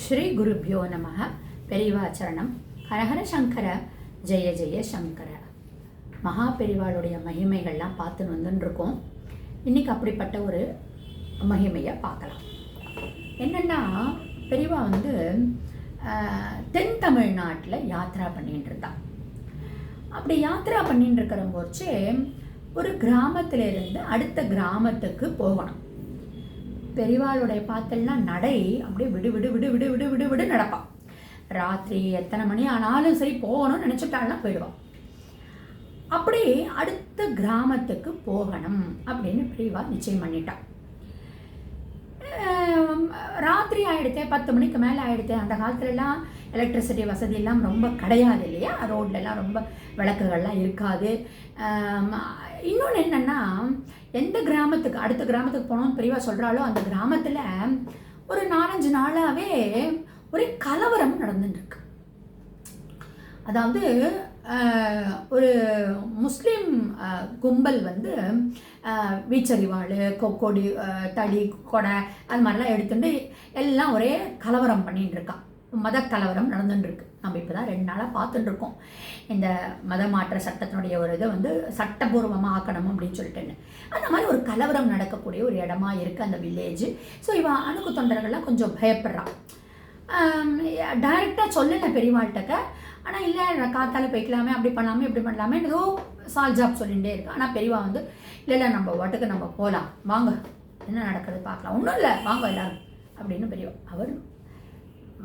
ஸ்ரீ குருப்பியோ நம பெரிவாச்சரணம். ஹரஹர சங்கர. ஜெய ஜெய சங்கர. மகா பெரிவாளுடைய மகிமைகள்லாம் பார்த்து வந்துருக்கோம் இன்றைக்கி அப்படிப்பட்ட ஒரு மகிமையை பார்க்கலாம். என்னென்னா பெரியவா வந்து தென் தமிழ்நாட்டில் யாத்ரா பண்ணிகிட்டு இருந்தான் அப்படி யாத்ரா பண்ணிட்டு இருக்கிற போச்சு ஒரு கிராமத்திலேருந்து அடுத்த கிராமத்துக்கு போகணும். பெரியவாளுடைய பார்த்தல்னா நடை அப்படியே விடு விடு விடு விடு விடு விடு விடு நடப்பான் ராத்திரி எத்தனை மணி ஆனாலும் சரி போகணும்னு நினச்சிட்டாலாம் போயிடுவான் அப்படியே அடுத்த கிராமத்துக்கு போகணும் அப்படின்னு பெரியவா நிச்சயம் பண்ணிட்டான் ராத்திரி ஆகிடுத்து பத்து மணிக்கு மேலே ஆகிடுத்து அந்த காலத்துலலாம் எலக்ட்ரிசிட்டி வசதி எல்லாம் ரொம்ப கிடையாது இல்லையா? ரோட்லலாம் ரொம்ப விளக்குகள்லாம் இருக்காது. இன்னொன்று என்னென்னா எந்த கிராமத்துக்கு அடுத்த கிராமத்துக்கு போனோம்னு பெரியவா சொல்கிறாலோ அந்த கிராமத்தில் ஒரு நாலஞ்சு நாளாகவே ஒரே கலவரம் நடந்துட்டுருக்கு. அதாவது ஒரு முஸ்லீம் கும்பல் வந்து வீச்சறிவாள் வீச்சரிவாள் கொக்கொடி தடி கொடை அது மாதிரிலாம் எடுத்துட்டு எல்லாம் ஒரே கலவரம் பண்ணிட்டு இருக்கான். மத கலவரம் நடந்துட்டுருக்கு நம்ம இப்போ தான் ரெண்டு நாளாக பார்த்துட்டு இருக்கோம். இந்த மத மாற்ற சட்டத்தினுடைய ஒரு இதை வந்து சட்டபூர்வமாக ஆக்கணும் அப்படின்னு சொல்லிட்டுன்னு. அந்த மாதிரி ஒரு கலவரம் நடக்கக்கூடிய ஒரு இடமா இருக்குது அந்த வில்லேஜ் ஸோ இவன் அணுக்கு தொண்டர்கள்லாம் கொஞ்சம் பயப்படுறான். டைரெக்டாக சொல்லலை பெரியவாள்கிட்ட ஆனால் இல்லை நான் காத்தால் போய்க்கலாமே அப்படி பண்ணலாமே இப்படி பண்ணலாமே ஏதோ சால் ஜாப் சொல்லிகிட்டே இருக்கு. ஆனால் பெரியவா வந்து இல்லை இல்லை நம்ம வாட்டுக்கு நம்ம போகலாம் வாங்க என்ன நடக்கிறது பார்க்கலாம். ஒன்றும் இல்லை வாங்க எல்லாரும். அப்படின்னு பெரியவா அவர்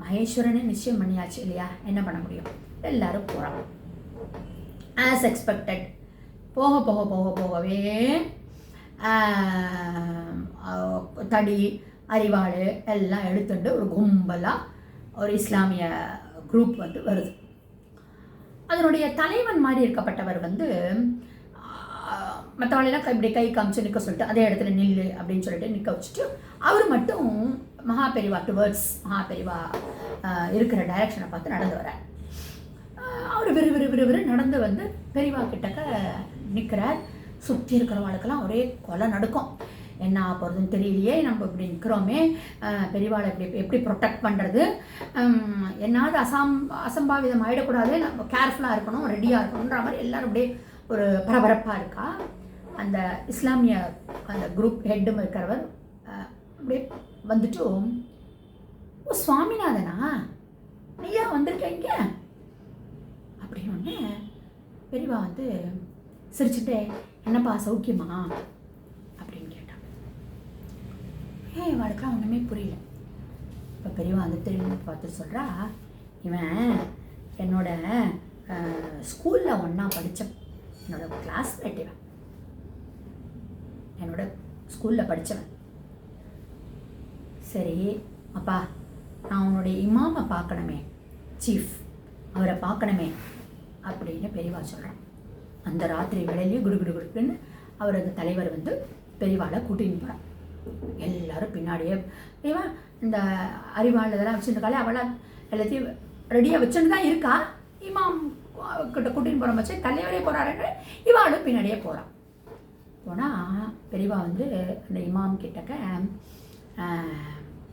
மகேஸ்வரனே நிச்சயம் பண்ணியாச்சு இல்லையா? என்ன பண்ண முடியும்? எல்லாரும் போகிறாங்க ஆஸ் எக்ஸ்பெக்டட் போக போக போக போகவே தடி அரிவாள் எல்லாம் எடுத்துட்டு ஒரு கும்பலாக ஒரு இஸ்லாமிய குரூப் வந்து வருது. அதனுடைய தலைவன் மாதிரி இருக்கப்பட்டவர் வந்து மற்றவாளெல்லாம் இப்படி கை காமிச்சு நிற்க சொல்லிட்டு அதே இடத்துல நில்லு அப்படின்னு சொல்லிட்டு நிற்க வச்சுட்டு அவர் மட்டும் மகா பெரிவா டுவர்ட்ஸ் மகா பெரிவா இருக்கிற டைரக்ஷனை பார்த்து நடந்து வரார் அவர் விறு விறு விறு விறு நடந்து வந்து பெரிவா கிட்டக்க நிற்கிறார் சுற்றி இருக்கிறவாளுக்கெல்லாம் ஒரே கொலை நடக்கும். என்ன ஆக போகிறதுன்னு தெரியலையே நம்ம இப்படி நிற்கிறோமே பெரியவாளை எப்படி எப்படி ப்ரொடெக்ட் பண்ணுறது என்னாவது அசாம் அசம்பாவிதம் ஆகிடக்கூடாது நம்ம கேர்ஃபுல்லாக இருக்கணும் ரெடியாக இருக்கணுன்ற மாதிரி எல்லோரும் அப்படியே ஒரு பரபரப்பாக இருக்கா? அந்த இஸ்லாமிய அந்த குரூப் ஹெட்டும் இருக்கிறவர் அப்படியே வந்துட்டு ஓ சுவாமிநாதனா? ஐயா வந்திருக்கீங்க அப்படின்னு உடனே பெரியவா வந்து சிரிச்சுட்டே என்னப்பா சௌக்கியமா? ஏன் இவாளுக்கெலாம் ஒன்றுமே புரியல. இப்போ பெரியவா வந்து திரும்பி பார்த்து சொல்கிறா இவன் என்னோட ஸ்கூலில் ஒன்றா படித்த என்னோட கிளாஸ்மேட் இவன். என்னோட ஸ்கூலில் படித்தவன் சரி அப்பா நான் உன்னுடைய இமாமை பார்க்கணுமே சீஃப் அவரை பார்க்கணுமே அப்படின்னு பெரியவா சொல்கிறான் அந்த ராத்திரி வேலையிலேயே குடு குடு குடுக்குன்னு அவர் அந்த தலைவர் வந்து பெரியவாளை கூட்டின்னு போகிறான் எல்லாரும் பின்னாடியே இவன் இந்த அறிவாள் இதெல்லாம் வச்சுருக்காளே அவளை எல்லாத்தையும் ரெடியாக வச்சுட்டு தான் இருக்கா? இமாம் கிட்ட கூட்டின்னு போகிற வச்சு தலைவரே போகிறாருன்னு இவாளும் பின்னாடியே போகிறான் போனால் பெரியவா வந்து அந்த இமாம் கிட்டக்க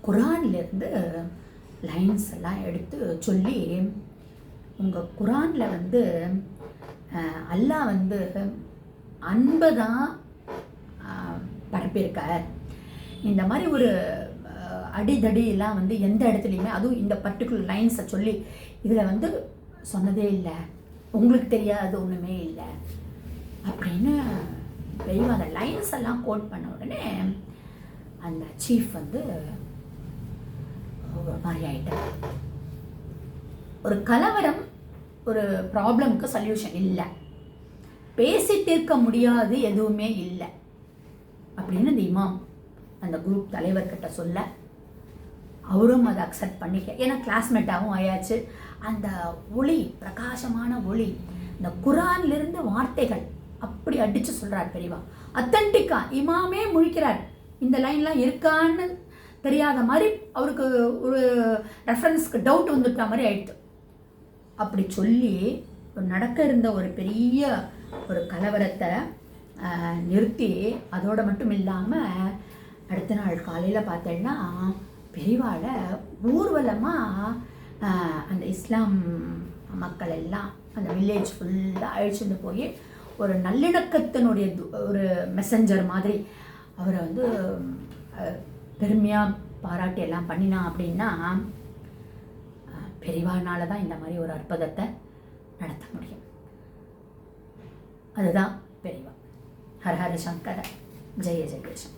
குரான்லேருந்து லைன்ஸ் எல்லாம் எடுத்து சொல்லி உங்கள் குரானில் வந்து அல்லாஹ் வந்து அன்பை தான் பரப்பியிருக்கார். இந்த மாதிரி ஒரு அடிதடியெல்லாம் வந்து எந்த இடத்துலையுமே அதுவும் இந்த பர்டிகுலர் லைன்ஸை சொல்லி இதில் வந்து சொன்னதே இல்லை. உங்களுக்கு தெரியாது ஒன்றுமே இல்லை. அப்படின்னு தெய்வம் அந்த லைன்ஸ் எல்லாம் கோட் பண்ண உடனே அந்த சீஃப் வந்து ஒரு மாதிரி ஆயிட்டார். ஒரு கலவரம் ஒரு ப்ராப்ளம்க்கு சொல்யூஷன் இல்லை. பேசிட்டு இருக்க முடியாது எதுவுமே இல்லை. அப்படின்னு இந்த இமாம் அந்த குரூப் தலைவர்கிட்ட சொல்ல அவரும் அதை அக்செப்ட் பண்ணிக்க. ஏன்னா கிளாஸ்மேட்டாகவும் ஆயாச்சு. அந்த ஒளி பிரகாசமான ஒளி இந்த குரான்லேருந்து வார்த்தைகள் அப்படி அடித்து சொல்கிறார் பெரியவா. அத்தன்டிக்கா இமாமே முழிக்கிறார். இந்த லைன்லாம் இருக்கான்னு தெரியாத மாதிரி அவருக்கு ஒரு ரெஃபரன்ஸ்க்கு டவுட் வந்துட்ட மாதிரி ஆயிடுது. அப்படி சொல்லி ஒரு நடக்க இருந்த ஒரு பெரிய ஒரு கலவரத்தை நிறுத்தி அதோடு மட்டும் இல்லாமல் அடுத்த நாள் காலையில் பார்த்தேன்னா பெரிய ஊர்வலமாக அந்த இஸ்லாம் மக்கள் எல்லாம் அந்த வில்லேஜ் ஃபுல்லாக அழிச்சுட்டு போய் ஒரு நல்லிணக்கத்தினுடைய ஒரு மெசஞ்சர் மாதிரி அவரை வந்து பெருமையாக பாராட்டி எல்லாம் பண்ணினா அப்படின்னா பெரிவானால தான் இந்த மாதிரி ஒரு அற்புதத்தை நடத்த முடியும். அதுதான் பெரிவா. ஹர ஹர சங்கர. ஜெய ஜெயசங்கர்